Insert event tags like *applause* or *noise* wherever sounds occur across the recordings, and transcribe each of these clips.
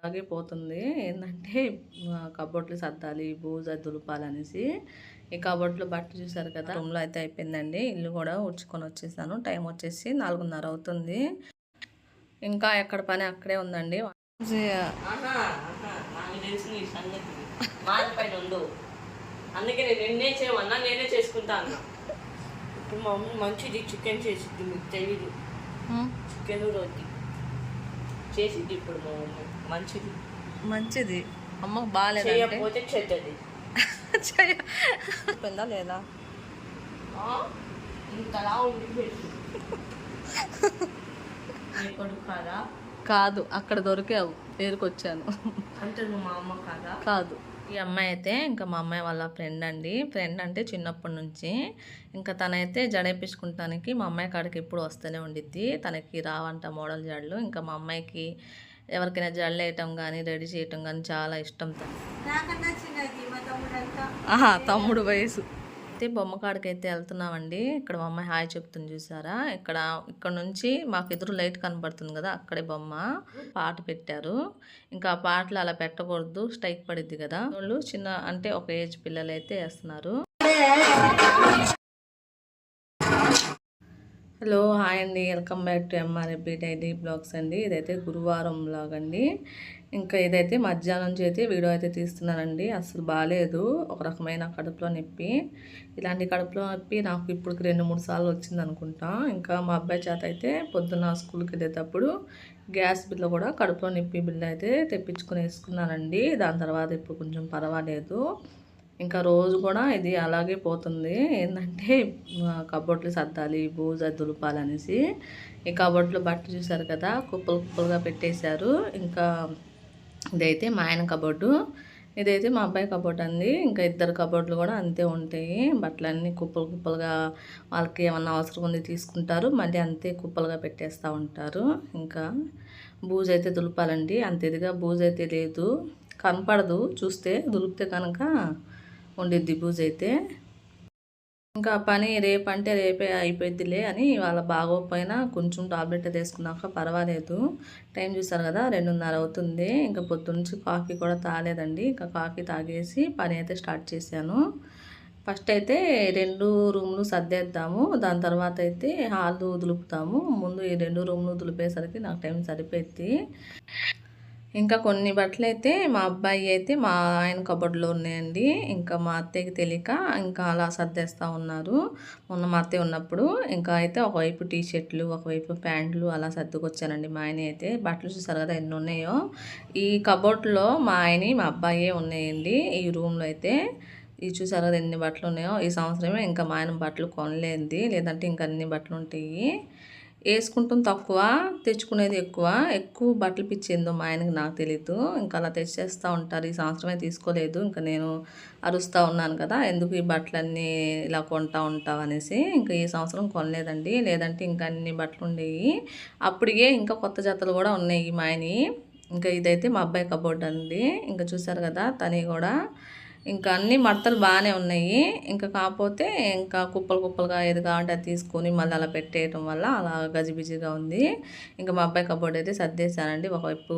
అలాగే పోతుంది. ఏంటంటే కబోర్డ్లు సర్దాలి బూజ దులపాలనేసి ఈ కబోర్డ్లో బట్ట చూసారు కదా? రూమ్లో అయితే అయిపోయిందండి. ఇల్లు కూడా ఉడ్చుకొని వచ్చేసాను. టైం వచ్చేసి నాలుగున్నర అవుతుంది. ఇంకా ఎక్కడ పని అక్కడే ఉందండి. అందుకే నేను నిన్నే చేయమన్నా నేనే చేసుకుంటా అన్నా ఇప్పుడు మా మమ్మీ మంచిది చికెన్ చేసిద్ది మీకు తెలియదు చికెన్ రోటి. చేసిద్ది ఇప్పుడు మా మమ్మీ మంచిది. మంచిది. అమ్మకు బాగాలేదంటే? చేయకపోతే చెడ్డది. చెప్పిందా లేదా? ఇంతలా కొడుకు కాదా? కాదు అక్కడ దొరికావు. పేరుకొచ్చాను. అంటే నువ్వు మా అమ్మ కాదా? కాదు. ఈ అమ్మాయి అయితే ఇంకా మా అమ్మాయి వాళ్ళ ఫ్రెండ్ అండి. ఫ్రెండ్ అంటే చిన్నప్పటి నుంచి ఇంకా తనైతే జడేపించుకుంటానికి మా అమ్మాయి కాడికి ఎప్పుడు వస్తూనే ఉండిద్ది. తనకి రావంట మోడల్ జడలు. ఇంకా మా అమ్మాయికి ఎవరికైనా జడలు వేయటం కానీ రెడీ చేయటం కానీ చాలా ఇష్టం తమ్ముడు వయసు. అయితే బొమ్మ కాడికి అయితే వెళ్తున్నామండి. ఇక్కడ మా అమ్మాయి హాయ్ చెప్తుంది చూసారా? ఇక్కడ ఇక్కడ నుంచి మాకు ఎదురు లైట్ కనబడుతుంది కదా అక్కడే బొమ్మ పాట పెట్టారు. ఇంకా ఆ పాటలు అలా పెట్టకూడదు స్ట్రైక్ పడిద్ది కదా. వాళ్ళు చిన్న అంటే ఒక ఏజ్ పిల్లలు అయితే వేస్తున్నారు. హలో హాయ్ అండి. Welcome back to MRFB daily blogs అండి. ఇదైతే గురువారం బ్లాగ్ అండి ఇంకా ఇదైతే మధ్యాహ్నం నుంచి అయితే వీడియో అయితే తీస్తున్నానండి. అసలు బాగాలేదు ఒక రకమైన కడుపులో నొప్పి. ఇలాంటి కడుపులో నొప్పి నాకు ఇప్పుడు రెండు మూడు సార్లు వచ్చింది అనుకుంటా. ఇంకా మా అబ్బాయి చేత అయితే పొద్దున్న స్కూల్కి వెళ్ళేటప్పుడు గ్యాస్ బిల్లు కూడా కడుపులో నొప్పి బిల్లు అయితే తెప్పించుకుని వేసుకున్నానండి. దాని తర్వాత ఇప్పుడు కొంచెం పర్వాలేదు. ఇంకా రోజు కూడా ఇది అలాగే పోతుంది. ఏంటంటే కబోర్డ్లు సర్దాలి బూజ దులపాలనేసి. ఈ కబోర్డ్లో బట్ట చూసారు కదా కుప్పలు కుప్పలుగా పెట్టేశారు. ఇంకా ఇదైతే మా ఆయన కబోర్డు. ఇదైతే మా అబ్బాయి కబోర్డ్ అండి. ఇంకా ఇద్దరు కబోర్డులు కూడా అంతే ఉంటాయి. బట్టలన్నీ కుప్పలు కుప్పలుగా వాళ్ళకి ఏమన్నా అవసరం ఉంది తీసుకుంటారు. మళ్ళీ అంతే కుప్పలుగా పెట్టేస్తూ ఉంటారు. ఇంకా బూజు అయితే దులపాలండి. అంత ఇదిగా బూజు అయితే లేదు. కనపడదు. చూస్తే దులిపితే కనుక ఉండిద్ది బూజు అయితే ఇంకా పని రేపంటే రేపే అయిపోయిద్దిలే అని వాళ్ళ బాగోకపోయినా కొంచెం టాబ్లెట్ తీసుకున్నాక పర్వాలేదు. టైం చూసారు కదా రెండున్నర అవుతుంది. ఇంకా పొద్దున్నుంచి కాఫీ కూడా తాగలేదండి. ఇంకా కాఫీ తాగేసి పని అయితే స్టార్ట్ చేశాను. ఫస్ట్ అయితే రెండు రూమ్లు సర్దేద్దాము. దాని తర్వాత అయితే హాల్ దులుపుతాము. ముందు ఈ రెండు రూమ్లు దులిపేసరికి నాకు టైం సరిపోయింది ఇంకా కొన్ని బట్టలు అయితే మా అబ్బాయి అయితే మా ఆయన కబోర్డ్లో ఉన్నాయండి. ఇంకా మా అత్తయ్యకి తెలియక ఇంకా అలా సర్దేస్తూ ఉన్నారు. మొన్న మా అత్తయ్య ఉన్నప్పుడు ఇంకా అయితే ఒకవైపు టీ షర్ట్లు ఒకవైపు ప్యాంట్లు అలా సర్దుకొచ్చానండి. మా ఆయన అయితే బట్టలు చూసారు కదా ఎన్ని ఉన్నాయో. ఈ కబోర్డ్లో మా ఆయన మా అబ్బాయే ఉన్నాయండి. ఈ రూమ్లో అయితే ఇది చూసారు కదా ఎన్ని బట్టలు ఉన్నాయో. ఈ సంవత్సరమే ఇంకా మా ఆయన బట్టలు కొనలేంది. లేదంటే ఇంకా అన్ని బట్టలు ఉంటాయి వేసుకుంటాం తక్కువ తెచ్చుకునేది ఎక్కువ. ఎక్కువ బట్టలు పిచ్చిందో మా ఆయనకి నాకు తెలీదు. ఇంకా అలా తెచ్చేస్తూ ఉంటారు. ఈ సంవత్సరమే తీసుకోలేదు. ఇంకా నేను అరుస్తూ ఉన్నాను కదా ఎందుకు ఈ బట్టలన్నీ ఇలా కొంటా ఉంటావు అనేసి. ఇంకా ఈ సంవత్సరం కొనలేదండి. లేదంటే ఇంకా అన్ని బట్టలు ఉండేవి అప్పటికే ఇంకా కొత్త జతలు కూడా ఉన్నాయి మా ఆయనవి. ఇంకా ఇదైతే మా అబ్బాయి కబోర్డ్ అండి. ఇంకా చూసారు కదా తని కూడా ఇంకా అన్ని మడతలు బాగానే ఉన్నాయి. ఇంకా కాకపోతే ఇంకా కుప్పలు కుప్పలుగా ఏది కావాలంటే అది తీసుకొని మళ్ళీ అలా పెట్టేయటం వల్ల అలా గజిబిజిగా ఉంది. ఇంకా మా అబ్బాయి కబోర్డ్ అయితే సర్దేశానండి ఒకవైపు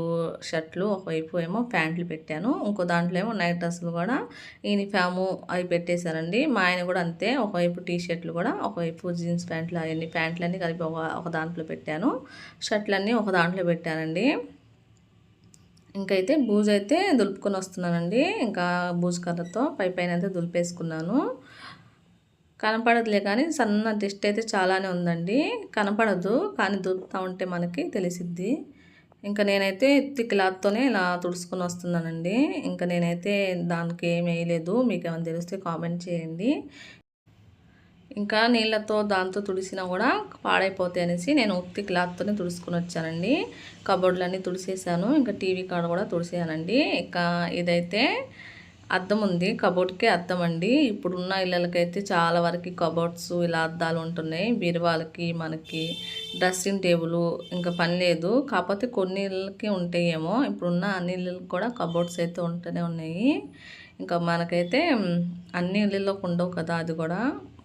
షర్ట్లు ఒకవైపు ఏమో ప్యాంట్లు పెట్టాను. ఇంకో దాంట్లో ఏమో నైట్ డ్రెస్సులు కూడా యూనిఫాము అవి పెట్టేశారండి. మా ఆయన కూడా అంతే. ఒకవైపు టీ షర్ట్లు కూడా ఒకవైపు జీన్స్ ప్యాంట్లు అవన్నీ ప్యాంట్లు అన్నీ కలిపి ఒక ఒక దాంట్లో పెట్టాను. షర్ట్లన్నీ ఒక దాంట్లో పెట్టానండి. ఇంకైతే బూజు అయితే దులుపుకొని వస్తున్నానండి. ఇంకా బూజ్ కర్రతో పై పైన అయితే దులిపేసుకున్నాను. కనపడదులే కానీ సన్న టెస్ట్ అయితే చాలానే ఉందండి. కనపడదు కానీ దులుపుతూ ఉంటే మనకి తెలిసిద్ది. ఇంకా నేనైతే ఎత్తి క్లాత్తోనే ఇలా తుడుచుకొని వస్తున్నానండి. ఇంకా నేనైతే దానికి ఏం వేయలేదు. మీకు ఏమైనా తెలిస్తే కామెంట్ చేయండి. ఇంకా నీళ్ళతో దాంతో తుడిసినా కూడా పాడైపోతాయి అనేసి నేను ఉత్తి క్లాత్తోనే తుడుచుకుని వచ్చానండి. కబోర్డ్లన్నీ తుడిసేసాను. ఇంకా టీవీ కాడ కూడా తుడిసేయానండి ఇంకా ఇదైతే అద్దం ఉంది. కబోర్డ్కే అద్దం అండి. ఇప్పుడున్న ఇళ్ళకైతే చాలా వరకు కబోర్డ్స్ ఇలా అద్దాలు ఉంటున్నాయి. బీరువాలకి మనకి డ్రెస్సింగ్ టేబుల్ ఇంకా పని లేదు. కాకపోతే కొన్ని ఇళ్ళకి ఉంటాయేమో. ఇప్పుడున్న అన్ని ఇళ్ళకి కూడా కబోర్డ్స్ అయితే ఉంటూనే ఉన్నాయి. ఇంకా మనకైతే అన్ని ఇళ్ళలోకి ఉండవు కదా అది కూడా.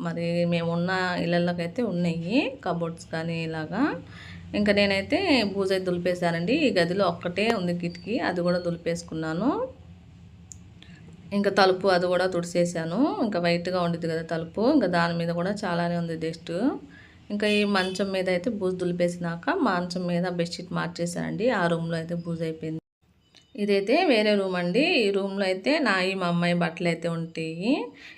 మరి మేమున్న ఇళ్ళలోకైతే ఉన్నాయి కబోర్డ్స్ కానీ ఇలాగా. ఇంకా నేనైతే పూజ అయితే దులిపేశానండి. ఈ గదిలో ఒక్కటే ఉంది కిటికీ అది కూడా దులిపేసుకున్నాను. ఇంకా తలుపు అది కూడా తుడిసేసాను. ఇంకా వైట్గా ఉండేది కదా తలుపు ఇంకా దాని మీద కూడా చాలానే ఉంది డస్ట్. ఇంకా ఈ మంచం మీద అయితే బూజు దులిపేసినాక మంచం మీద బెడ్షీట్ మార్చేసానండి ఆ రూమ్లో అయితే బూజ్ అయిపోయింది. ఇదైతే వేరే రూమ్ అండి. ఈ రూమ్లో అయితే నా ఈ మా అమ్మాయి బట్టలు అయితే ఉంటాయి.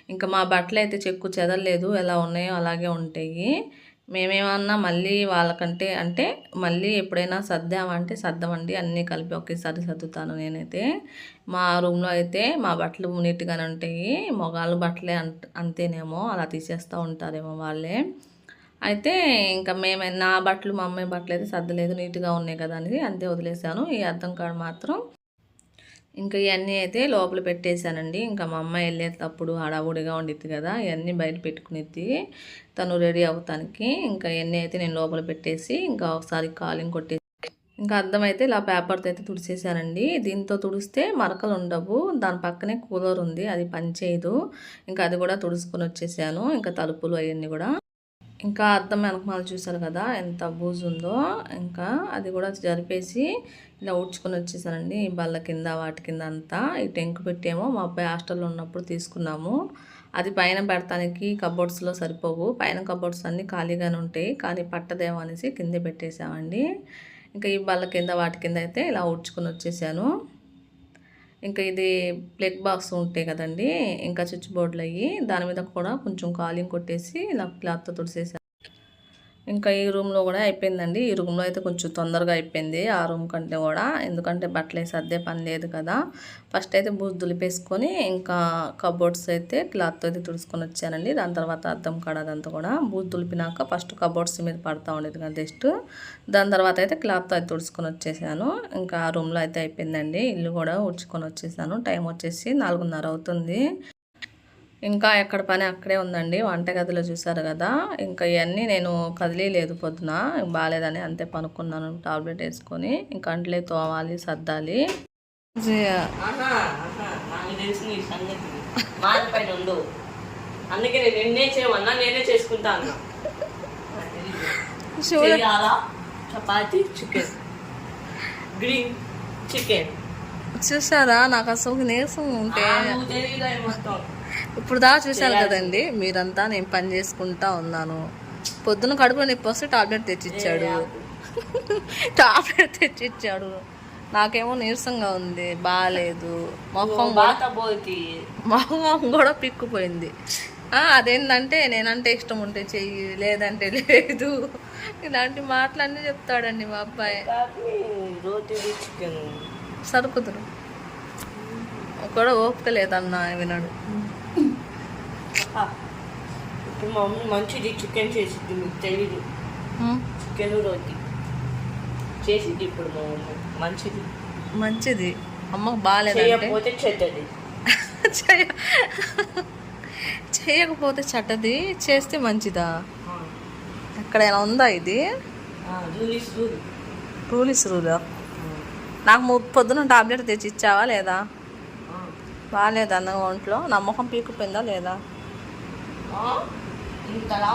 ఇంకా మా బట్టలు అయితే చెక్కు చెదరలేదు. ఎలా ఉన్నాయో అలాగే ఉంటాయి. మేమేమన్నా మళ్ళీ వాళ్ళకంటే అంటే మళ్ళీ ఎప్పుడైనా సర్దామంటే సర్దమండి. అన్నీ కలిపి ఒకేసారి సర్దుతాను నేనైతే. మా రూమ్లో అయితే మా బట్టలు నీట్గానే ఉంటాయి. మగాళ్ళ బట్టలే అంత అంతేనేమో. అలా తీసేస్తూ ఉంటారేమో వాళ్ళే. అయితే ఇంకా మేము నా బట్టలు మా అమ్మాయి బట్టలు అయితే సర్దలేదు. నీట్గా ఉన్నాయి కదా అని అంతే వదిలేసాను ఈ అర్థం కాడ మాత్రం ఇంకా ఇవన్నీ అయితే లోపల పెట్టేశానండి. ఇంకా మా అమ్మాయి వెళ్ళేటప్పుడు హడావుడిగా ఉండిద్ది కదా ఇవన్నీ బయట పెట్టుకునేది తను రెడీ అవుతానికి ఇంకా ఇవన్నీ అయితే నేను లోపల పెట్టేసి ఇంకా ఒకసారి కాలింగ్ కొట్టేసి ఇంకా అద్దం అయితే ఇలా పేపర్తో అయితే తుడిచేసానండి దీంతో తుడిస్తే మరకలు ఉండవు. దాని పక్కనే కూలర్ ఉంది అది పనిచేయదు. ఇంకా అది కూడా తుడుచుకొని వచ్చేసాను. ఇంకా తలుపులు అవన్నీ కూడా. ఇంకా అద్దం వెనకమాల చూసారు కదా ఎంత బూజు ఉందో. ఇంకా అది కూడా జరిపేసి ఇలా ఊడ్చుకొని వచ్చేసానండి ఈ బల్ల కింద వాటి కింద అంతా. ఈ టెంకు పెట్టేమో మా అబ్బాయి హాస్టల్లో ఉన్నప్పుడు తీసుకున్నాము. అది పైన పెడతానికి కబోర్డ్స్లో సరిపోవు. పైన కబోర్డ్స్ అన్నీ ఖాళీగానే ఉంటాయి. కానీ పట్టదేమో అనేసి కింద పెట్టేసామండి. ఇంకా ఈ బల్ల కింద వాటి కింద అయితే ఇలా ఊడ్చుకొని వచ్చేసాను. ఇంకా ఇది ప్లగ్ బాక్స్ ఉంటాయి కదండి ఇంకా స్విచ్ బోర్డులు అయ్యి దాని మీద కూడా కొంచెం కాలింగ్ కొట్టేసి ఇలా క్లాత్తో తుడిసేసాను ఇంకా ఈ రూమ్లో కూడా అయిపోయిందండి. ఈ రూమ్లో అయితే కొంచెం తొందరగా అయిపోయింది. ఆ రూమ్ కంటే కూడా. ఎందుకంటే బట్టలు సర్దే పని లేదు కదా. ఫస్ట్ అయితే బూజు దులిపేసుకొని ఇంకా కబోర్డ్స్ అయితే క్లాత్తో అయితే తుడుచుకొని వచ్చానండి. దాని తర్వాత అద్దం కాడ అదంతా కూడా బూజు దులిపినాక ఫస్ట్ కబోర్డ్స్ మీద పడతా ఉండేది కదా జస్ట్. దాని తర్వాత అయితే క్లాత్తో అయితే తుడుచుకొని వచ్చేసాను. ఇంకా ఆ రూమ్లో అయితే అయిపోయిందండి. ఇల్లు కూడా ఉడ్చుకొని వచ్చేసాను. టైం వచ్చేసి నాలుగున్నర అవుతుంది. ఇంకా ఎక్కడ పని అక్కడే ఉందండి వంటగదిలో చూసారు కదా. ఇంకా ఇవన్నీ నేను కదిలేదు పొద్దున బాగాలేదని అంతే పనుకున్నాను టాబ్లెట్ వేసుకొని ఇంకా అంట్లే తోమాలి సర్దాలి. అందుకే నేను నిన్నే చేయమన్నా నేనే చపాతి చికెన్. Green chicken. చూసారా? నాకు అసలు నీరసం ఉంటే. మొత్తం? ఇప్పుడు దా చూసారు కదండి మీరంతా నేను పని చేసుకుంటా ఉన్నాను. పొద్దున కడుపులో నొప్పి వస్తే టాబ్లెట్ తెచ్చిచ్చాడు. *laughs* టాబ్లెట్ తెచ్చిచ్చాడు. నాకేమో నీరసంగా ఉంది బాగాలేదు మొహం మొహం కూడా పిక్కుపోయింది. అదేంటంటే నేనంటే ఇష్టం ఉంటే చెయ్యి లేదంటే లేదు. ఇలాంటి మాటలన్నీ చెప్తాడండి మా అబ్బాయి. సరుకుతురు కూడా ఓపిక లేదన్న వినడు. ఇప్పుడు మా మమ్మీ మంచిది చికెన్ చేసిద్ది మీకు తెలియదు ఉమ్, చికెన్ రోటీ. చేసిద్ది ఇప్పుడు మా మమ్మీ. మంచిది. మంచిది. అమ్మకు బాగాలేదంటే చేయకపోతే చెడ్డది. *laughs* చేయకపోతే చెడ్డది చేస్తే మంచిదా? ఎక్కడైనా ఉందా ఇది? Rule is rule. నాకు పొద్దున టాబ్లెట్ తెచ్చి ఇచ్చావా లేదా బాగాలేదా అన్న ఒంట్లో? నమ్మకం పీకిపోయిందా లేదా? ఇంతలా.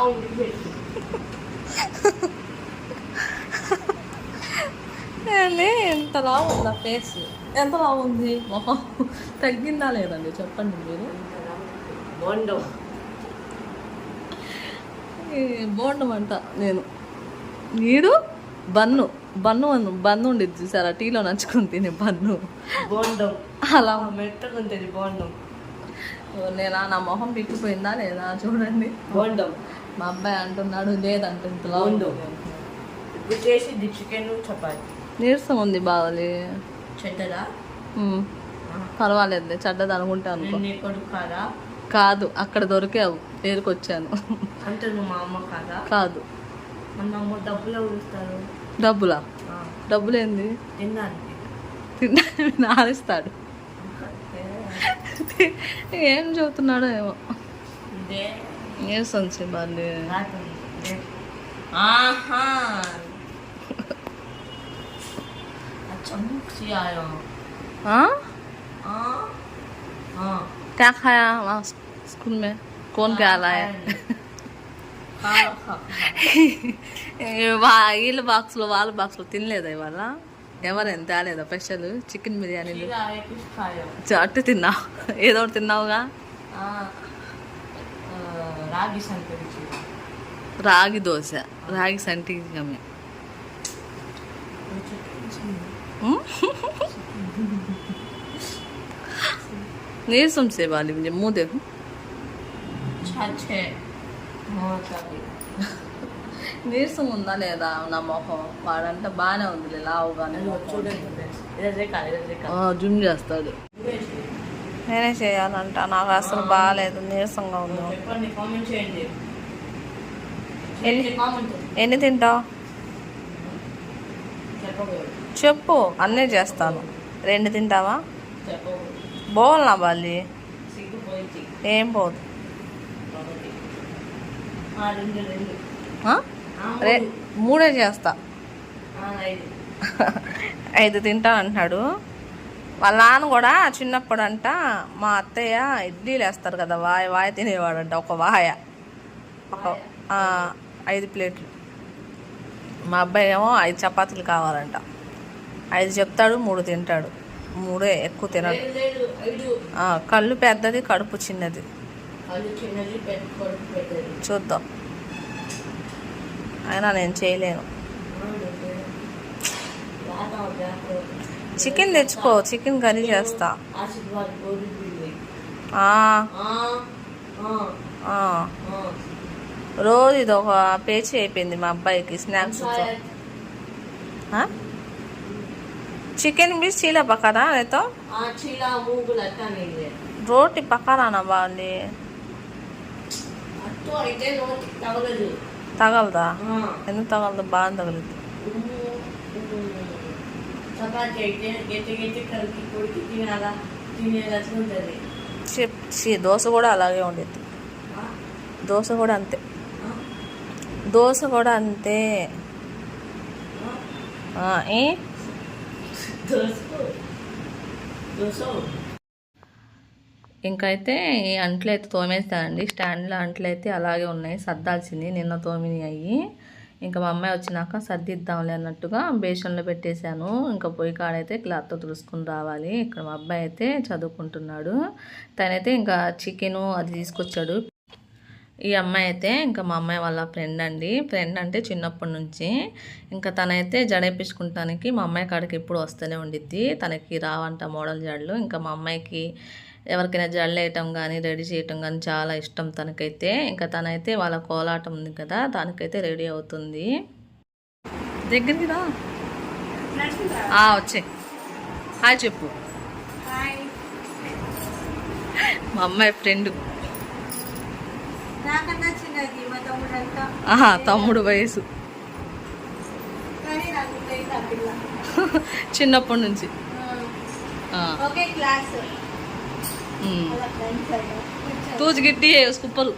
ఏంది ఎంతలా ఉందా ఫేస్. ఎంతలా ఉంది మొహం తగ్గిందా లేదండి? చెప్పండి మీరు. బోండం. ఈ బోండం అంట నేను. వీడు బన్ను. బన్ను అను బన్ను ఉండేది చూసారా? టీలో నంచుకుని తినే బన్ను. బోండం. అలా. ఉంటుంది బోండం. నేనా? నా మొహం పిక్కిపోయిందా లేదా? చూడండి. మా అబ్బాయి అంటున్నాడు లేదంటే ఇంతలా బోండం. ఉంది. ఇప్పుడు చేసిద్ది చికెన్ చపాతి. నీరసం ఉంది బావలి. చెడ్డదా? పర్వాలేదు చెడ్డది అనుకుంటే అనుకో. కాదా? కాదు అక్కడ దొరికావు ఏరుకొచ్చాను అంటే నువ్వు మా అమ్మ కాదా? డబ్బులు డబ్బులా? డబ్బులు ఏంది తినడానికి. తిన్నా నారిస్తాడు ఏం చెబుతున్నాడో ఏమో ఇదే నీరసం బాలి రాత్రి ఇదే. ఆహా अचानक से आया हाँ हाँ हाँ क्या खाया वहाँ स्कूल में कौन क्या लाया खाया नहीं। వా- వీళ్ళ బాక్స్లో వాళ్ళ బాక్స్లో తినలేదా ఇవాళ ఎవరైనా తేలేదా స్పెషల్ చికెన్ బిర్యానీలు చట్టు తిన్నావు ఏదో ఒకటి తిన్నావుగా రాగి సంతరించి రాగి దోశ రాగి సంటిగమే నీరసం సేవాలి मुंह देखो छाछे మోతాది నీరసం ఉందా లేదా నా మొహం? వాడంటే బాగానే ఉంది లావుగానే జుమ్ చేస్తాడు. నేనే చేయాలంట నాకు అసలు బాగాలేదు నీరసంగా ఉంది. ఎన్ని కామెంట్ ఎన్ని తింటావు? చెప్పు అన్నీ చేస్తాను. రెండు తింటావా? చెప్పకూడదు బోల్ నా బాలి సిగ్గుపోయింది ఏం పోదు? రెండు రే మూడు. చేస్తా. ఐదు తింటా అంటున్నాడు వాళ్ళ నాన్న కూడా చిన్నప్పుడు అంట మా అత్తయ్య ఇడ్లీలు వేస్తారు కదా వాయ వాయ తినేవాడంట ఒక వాయ. ఒక ఐదు ప్లేట్లు. మా అబ్బాయి ఏమో ఐదు చపాతీలు కావాలంట. ఐదు చెప్తాడు మూడు తింటాడు. మూడే ఎక్కువ తినడు. కళ్ళు పెద్దది కడుపు చిన్నది. చూద్దాం. అయినా నేను చేయలేను. చికెన్ తెచ్చుకో చికెన్ కర్రీ చేస్తా. రోజు ఇది ఒక పేచీ అయిపోయింది మా అబ్బాయికి స్నాక్స్ చికెన్ भी చీల పక్కన అట్టానే రోటి పక్కన బాగుంది అయితే తగలదు? తగలదా ఎందుకు తగలదు? బాగా ఛీ, దోశ కూడా అలాగే ఉండేది దోశ కూడా అంతే. దోశ కూడా అంతే. ఏ? దోశ దోశ ఇంకా అయితే ఈ అంట్లు అయితే తోమేస్తానండి. స్టాండ్లో అంట్లు అయితే అలాగే ఉన్నాయి. సర్దాల్సింది. నిన్న తోమిని అయ్యి ఇంకా మా అమ్మాయి వచ్చినాక సర్దిద్దాంలే అన్నట్టుగా బేషన్లో పెట్టేశాను. ఇంకా పొయ్యి కాడైతే క్లాత్తో తుడుచుకుని రావాలి. ఇక్కడ మా అబ్బాయి అయితే చదువుకుంటున్నాడు. తనైతే ఇంకా చికెను అది తీసుకొచ్చాడు. ఈ అమ్మాయి అయితే ఇంకా మా అమ్మాయి వాళ్ళ ఫ్రెండ్ అండి. ఫ్రెండ్ అంటే చిన్నప్పటి నుంచి ఇంకా తనైతే జడేపించుకుంటానికి మా అమ్మాయి కాడికి ఎప్పుడు వస్తూనే ఉండిద్ది. తనకి రావంట మోడల్ జడలు. ఇంకా మా అమ్మాయికి ఎవరికైనా జడలు వేయటం కానీ రెడీ చేయటం కానీ చాలా ఇష్టం తనకైతే. ఇంకా తనైతే వాళ్ళ కోలాటం ఉంది కదా దానికైతే రెడీ అవుతుంది. దగ్గరికి రా. ఆ, వచ్చే. హాయ్ చెప్పు. మా అమ్మాయి ఫ్రెండ్. తమ్ముడు వయసు. *laughs* చిన్నప్పటి నుంచి. ఆ, ఒకే క్లాస్ తూచి గిట్టి కుప్పలు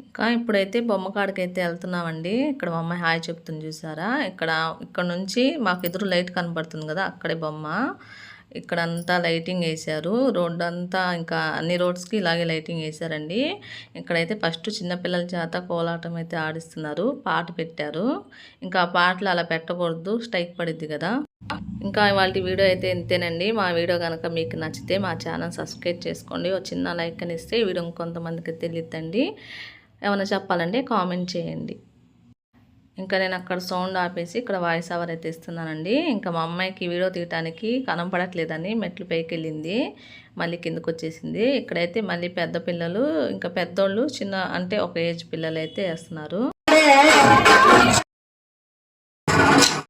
ఇంకా ఇప్పుడైతే బొమ్మ కాడికి అయితే వెళ్తున్నామండి. ఇక్కడ మా అమ్మాయి హాయ్ చెప్తుంది చూసారా? ఇక్కడ ఇక్కడ నుంచి మాకు ఎదురు లైట్ కనబడుతుంది కదా అక్కడే బొమ్మ. ఇక్కడ అంతా లైటింగ్ వేశారు. రోడ్ అంతా ఇంకా అన్ని రోడ్స్కి ఇలాగే లైటింగ్ వేశారండి. ఇక్కడైతే ఫస్ట్ చిన్నపిల్లల చేత కోలాటం అయితే ఆడిస్తున్నారు. పాట పెట్టారు. ఇంకా ఆ పాటలు అలా పెట్టకూడదు. స్ట్రైక్ పడిద్ది కదా. ఇంకా ఇవాళ వీడియో అయితే ఇంతేనండి. మా వీడియో కనుక మీకు నచ్చితే మా ఛానల్ సబ్స్క్రైబ్ చేసుకోండి. ఒక చిన్న లైక్ అని ఇస్తే ఈ వీడియో ఇంకొంతమందికి తెలియద్దండి. ఏమైనా చెప్పాలంటే కామెంట్ చేయండి. ఇంకా నేను అక్కడ సౌండ్ ఆపేసి ఇక్కడ వాయిస్ ఓవర్ అయితే ఇస్తున్నానండి. ఇంకా మా అమ్మాయికి వీడియో తీయటానికి కనపడట్లేదని మెట్లు పైకి వెళ్ళింది మళ్ళీ కిందకు వచ్చేసింది. ఇక్కడైతే మళ్ళీ పెద్ద పిల్లలు ఇంకా పెద్దోళ్ళు చిన్న అంటే ఒక ఏజ్ పిల్లలు అయితే వేస్తున్నారు.